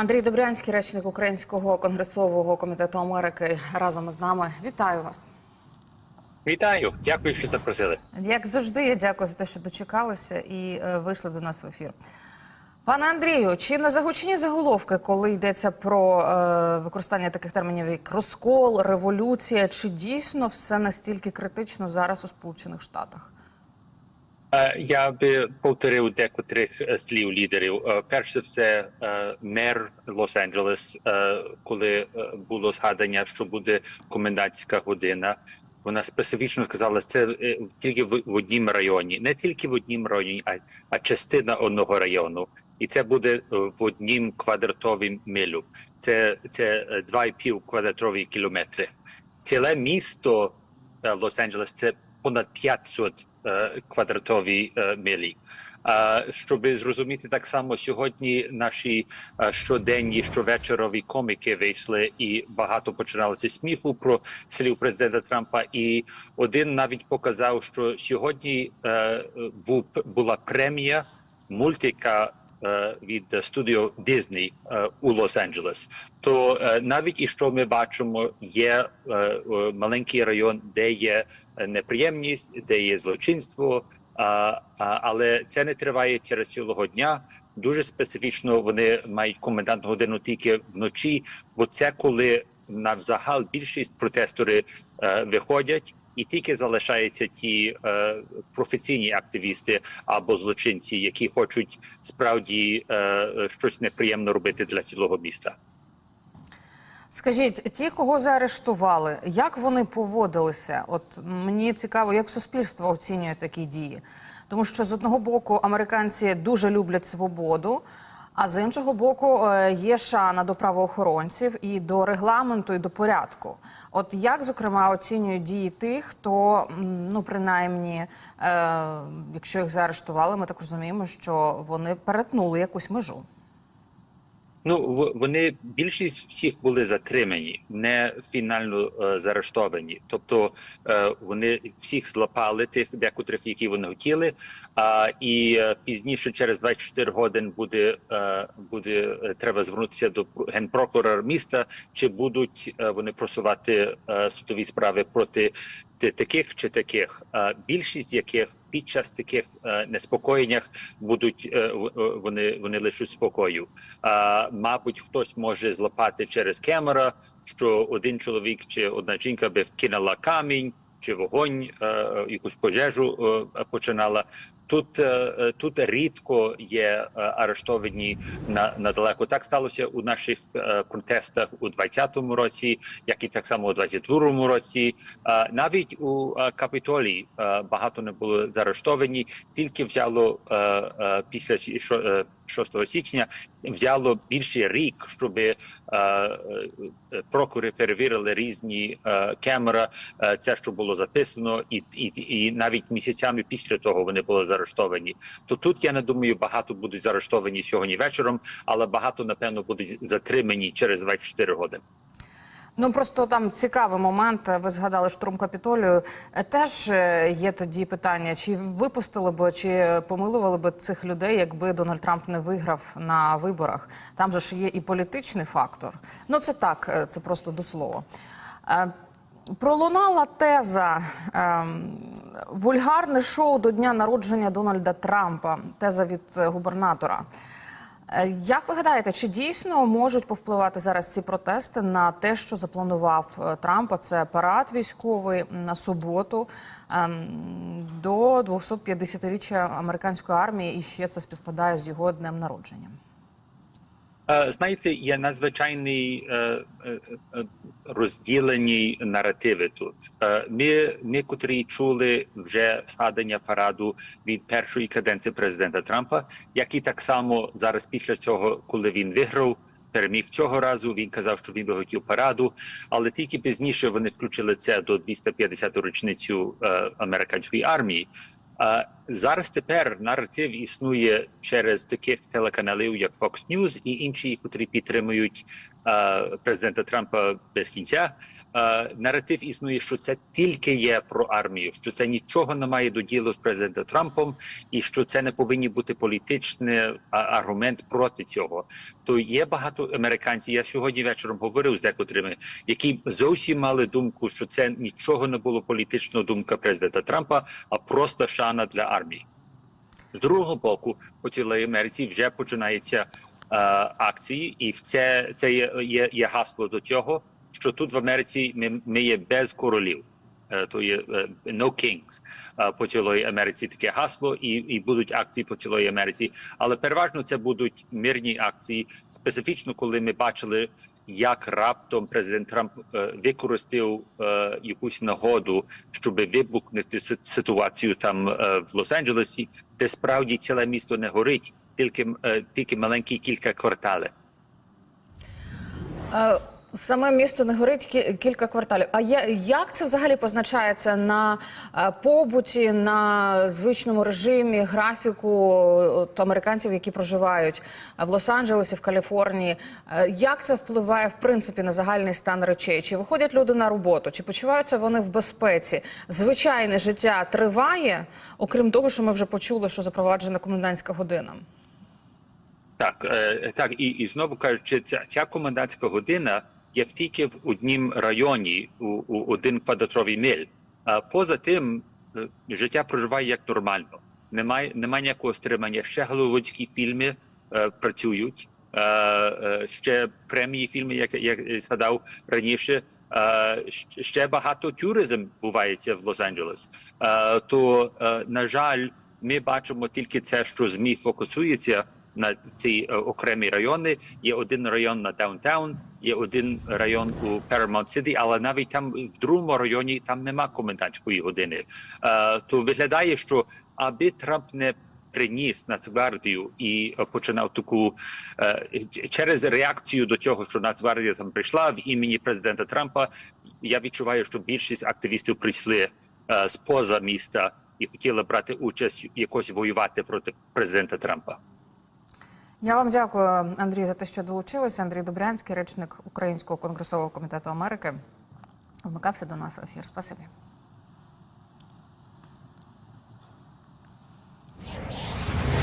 Андрій Добрянський, речник Українського конгресового комітету Америки, разом із нами. Вітаю вас. Вітаю, дякую, що запросили. Як завжди, я дякую за те, що дочекалися і е, вийшли до нас в ефір. Пане Андрію, чи не загучні заголовки, коли йдеться про е, використання таких термінів, як розкол, революція, чи дійсно все настільки критично зараз у Сполучених Штатах? Е, Я би повторив декотрих е, слів лідерів. Е, Перш за все, мер Лос-Анджелес, коли було згадання, що буде комендантська година. Вона специфічно сказала, що це тільки в однім районі, не тільки в однім районі, а, а частина одного району. І це буде в однім квадратовім милю. Це це е, 2,5 квадратові кілометри. Ціле місто Лос-Анджелес це понад 500 е, квадратові е, милі. Щоб зрозуміти так само, сьогодні наші е, щоденні щовечорові коміки вийшли і багато починалося сміху про слів президента Трампа. І один навіть показав, що сьогодні була премія мультика від студіо е, у Лос-Анджелес. То е, навіть і що ми бачимо, є е, е, маленький район, де є е, неприємність, де є злочинство, але це не триває через цілого дня. Дуже специфічно вони мають комендантну годину тільки вночі, бо це коли навзагал більшість протестори е, виходять. І тільки залишаються ті е, професійні активісти або злочинці, які хочуть справді е, щось неприємно робити для цілого міста. Скажіть, ті, кого заарештували, як вони поводилися? От мені цікаво, як суспільство оцінює такі дії. Тому що з одного боку американці дуже люблять свободу, а з іншого боку е, є шана до правоохоронців і до регламенту, і до порядку. От як, зокрема, оцінюють дії тих, хто ну принаймні, е, якщо їх заарештували, ми так розуміємо, що вони перетнули якусь межу. Ну вони більшість всіх були затримані, не фінально е, заарештовані. Тобто е, вони всіх злапали тих декотрих, які вони хотіли. А і е, пізніше, через 24 годин, буде е, буде е, треба звернутися до пр- генпрокурора міста, чи будуть е, вони просувати е, судові справи проти таких чи таких. Е, Більшість яких під час таких е, неспокоєннях будуть е, е, вони вони лишуть спокою. А, мабуть, хтось може злапати через кемера, що один чоловік чи одна жінка би вкинула камінь чи вогонь, якусь пожежу починала. Тут е, е, тут рідко є е, арештовані на надалеко. Так сталося у наших протестах у 20-му році, як і так само у 22-му році. Навіть у Капітолії багато не було заарештовані, тільки взяло після що- 6 січня взяло більше рік, щоб е, е, прокури перевірили різні е, камери, е, це що було записано, і, і, і навіть місяцями після того вони були заарештовані. То тут я не думаю, багато будуть заарештовані сьогодні вечором, але багато напевно будуть затримані через 24 години. Ну просто там цікавий момент. Ви згадали штурм Капітолію. Е, Теж е, є тоді питання: чи випустили б, чи помилували б цих людей, якби Дональд Трамп не виграв на виборах? Там же ж є і політичний фактор. Ну це так, е, це просто до слова. Пролунала теза ем, вульгарне шоу до дня народження Дональда Трампа. Теза від губернатора. Е, Як ви гадаєте, чи дійсно можуть повпливати зараз ці протести на те, що запланував е, Трамп? Це парад військовий на суботу ем, до 250-річчя американської армії, і ще це співпадає з його днем народження. Е, Знаєте, є надзвичайні е, е, розділені наративи тут. Ми, ми, котрі чули вже згадання параду від першої каденції президента Трампа, як і так само зараз після цього, коли він виграв. Переміг цього разу. Він казав, що він би хотів параду, але тільки пізніше вони включили це до 250-ту річницю е, американської армії. Зараз тепер наратив існує через таких телеканалів, як Fox News і інші, котрі підтримують президента Трампа без кінця. Е, наратив існує, що це тільки є про армію, що це нічого не має до ділу з президентом Трампом, і що це не повинні бути політичний аргумент проти цього. То є багато американців. Я сьогодні вечором говорив з декотрими, які зовсім мали думку, що це нічого не було політичного думка президента Трампа, а просто шана для армії. З другого боку, по цілій Америці вже починаються е, акції, і це, це є, є, є гасло до цього, що тут в Америці ми, є без королів. Е, То є е, no kings по цілої Америці таке гасло, і, і будуть акції по цілої Америці. Але переважно це будуть мирні акції, специфічно коли ми бачили, як раптом президент Трамп е, використав якусь нагоду, щоб вибухнути ситуацію там в Лос-Анджелесі, де справді ціле місто не горить, тільки тільки маленькі кілька кварталів. Е, Саме місто не горить кілька кварталів. А як це взагалі позначається на е, побуті, на звичному режимі, графіку от, американців, які проживають е, в Лос-Анджелесі, в Каліфорнії? Е, Як це впливає в принципі на загальний стан речей? Чи виходять люди на роботу? Чи почуваються вони в безпеці? Звичайне життя триває, окрім того, що ми вже почули, що запроваджена комендантська година. Так, так, і, і знову кажучи, ця, ця комендантська година є тільки в однім районі у, у один квадратовий миль. А поза тим, е, життя проживає як нормально. Немає, немає ніякого стримання. Ще голливудські фільми е, працюють. Е, е, ще премії фільми, як я згадав раніше. Е, ще багато тюризм бувається в Лос-Анджелес. Е, то, е, на жаль, ми бачимо тільки це, що ЗМІ фокусується на ці е, окремі райони. Є один район на даунтаун, є один район у Paramount City, але навіть там в другому районі там нема комендантської години. Е, то виглядає, що аби Трамп не приніс Нацгвардію і е, починав таку через реакцію до цього, що Нацгвардія там прийшла в імені президента Трампа. Я відчуваю, що більшість активістів прийшли з поза міста і хотіли брати участь якось воювати проти президента Трампа. Я вам дякую, Андрій, за те, що долучилися. Андрій Добрянський, речник Українського конгресового комітету Америки, вмикався до нас в ефір. Спасибі.